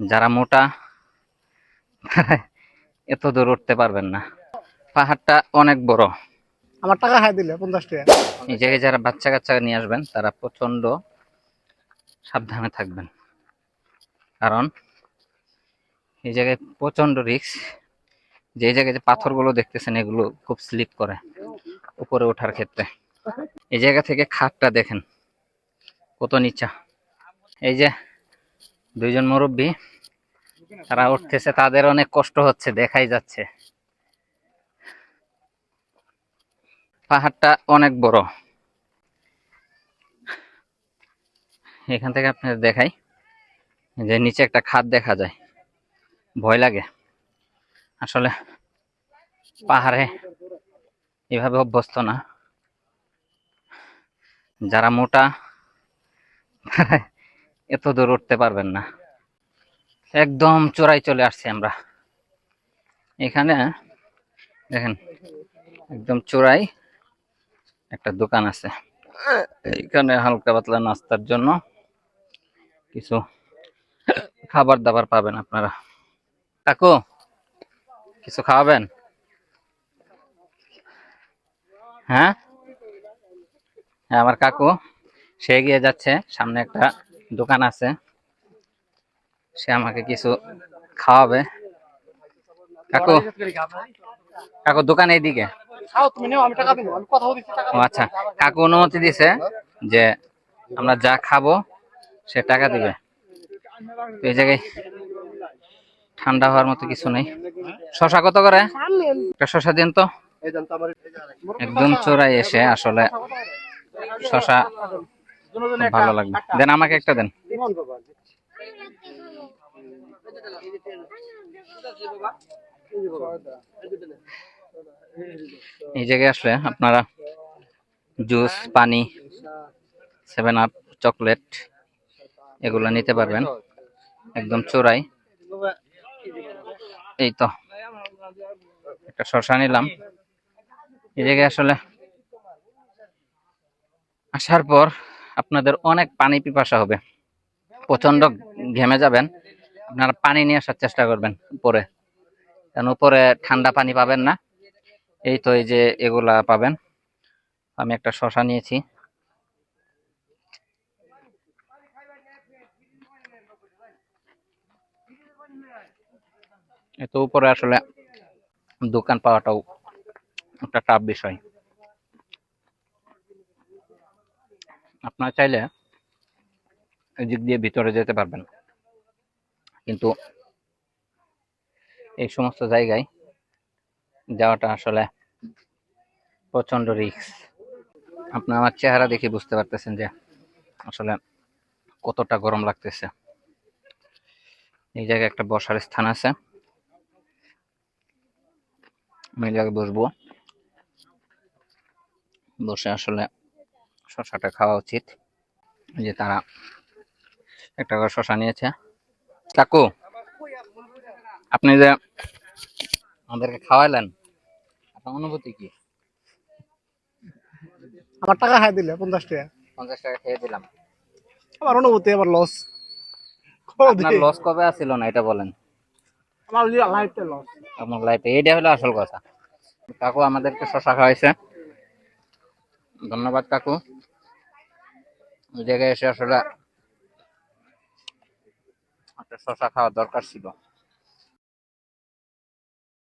যারা মোটা তারা এত দূর উঠতে পারবেন না। পাহাড়টা অনেক বড়। আমার টাকা খাই দিলে পঞ্চাশ টাকা। এই জায়গায় যারা বাচ্চা কাচ্চা নিয়ে আসবেন তারা প্রচণ্ড সাবধানে থাকবেন। কারণ এই জায়গায় প্রচণ্ড রিস্ক যে জায়গায় যে পাথরগুলো দেখতেছেন এগুলো খুব স্লিপ করে উপরে ওঠার ক্ষেত্রে। এই জায়গা থেকে খাটটা দেখেন কত নিচা। এই যে দুইজন মুরব্বী, তারা উঠতেছে, তাদের অনেক কষ্ট হচ্ছে, দেখাই যাচ্ছে। পাহাড়টা অনেক বড়। এখান থেকে আপনাদের দেখাই, যে নিচে একটা খাদ দেখা যায়। ভয় লাগে। আসলে পাহাড়ে এভাবে অভ্যস্ত না। যারা মোটা তারা এত দূর উঠতে পারবেন না। একদম চোরাই চলে আসছি আমরা। এখানে দেখেন, একদম চোরাই একটা দোকান আছে। এখানে হালকা পাতলা নাস্তার জন্য কিছু খাবার দাবার পাবেন আপনারা। কাকু, কিছু খাওয়াবেন? হ্যাঁ? হ্যাঁ আমার কাকু, সে এগিয়ে যাচ্ছে, সামনে একটা দোকান আছে। সে আমাকে কিছু খাওয়াবে। কাকু কাকু দোকান এইদিকে। আচ্ছা কাকু অনুমতি দিছে যে আমরা যা খাব সে টাকা দিবে। এই জায়গায় ঠান্ডা হওয়ার মতো কিছু নেই। শশা কত করে? শশা দিন তো। একদম চোরাই এসে আসলে শশা ভালো লাগবে দেন আমাকে একটা দেন। এই জায়গায় আসলে আপনারা জুস পানি সেভেন আপ চকলেট এগুলো নিতে পারবেন। একদম চোরাই। এই তো একটা শশা নিলাম। এই জায়গায় আসলে আসার পর আপনাদের অনেক পানি পিপাসা হবে। প্রচণ্ড ঘেমে যাবেন। আপনারা পানি নিয়ে আসার চেষ্টা করবেন উপরে। কারণ উপরে ঠান্ডা পানি পাবেন না। এই তো এই যে এগুলা পাবেন। আমি একটা শশা নিয়েছি। এত উপরে আসলে দোকান পাওয়াটাও একটা টাফ বিষয়। আপনারা চাইলে এদিক দিয়ে ভিতরে যেতে পারবেন। কিন্তু এই সমস্ত জায়গায় যাওয়াটা আসলে প্রচণ্ড রিস্ক। আপনি আমার চেহারা দেখে বুঝতে পারতেছেন যে আসলে কতটা গরম লাগতেছে। এই জায়গায় একটা বসার স্থান আছে। আমি এই জায়গায় বসবো। বসে আসলে শশাটা খাওয়া উচিত। যে তারা একটা করে শশা নিয়েছে। কাকু আপনি যে আমাদেরকে খাওয়াইলেন আপনার অনুভূতি কি? আমার টাকা খাই দিলে পঞ্চাশ টাকা। পঞ্চাশ টাকা খেয়ে দিলাম। আমার অনুভূতি আমার লস আপনার লস কবে আসছিল না এটা বলেন। আমার লস লাইফে এইটা হলো আসল কথা। কাকু আমাদেরকে শশা খাওয়াইছে। ধন্যবাদ কাকু। জায়গায় এসে আসলে একটা শশা খাওয়া দরকার ছিল।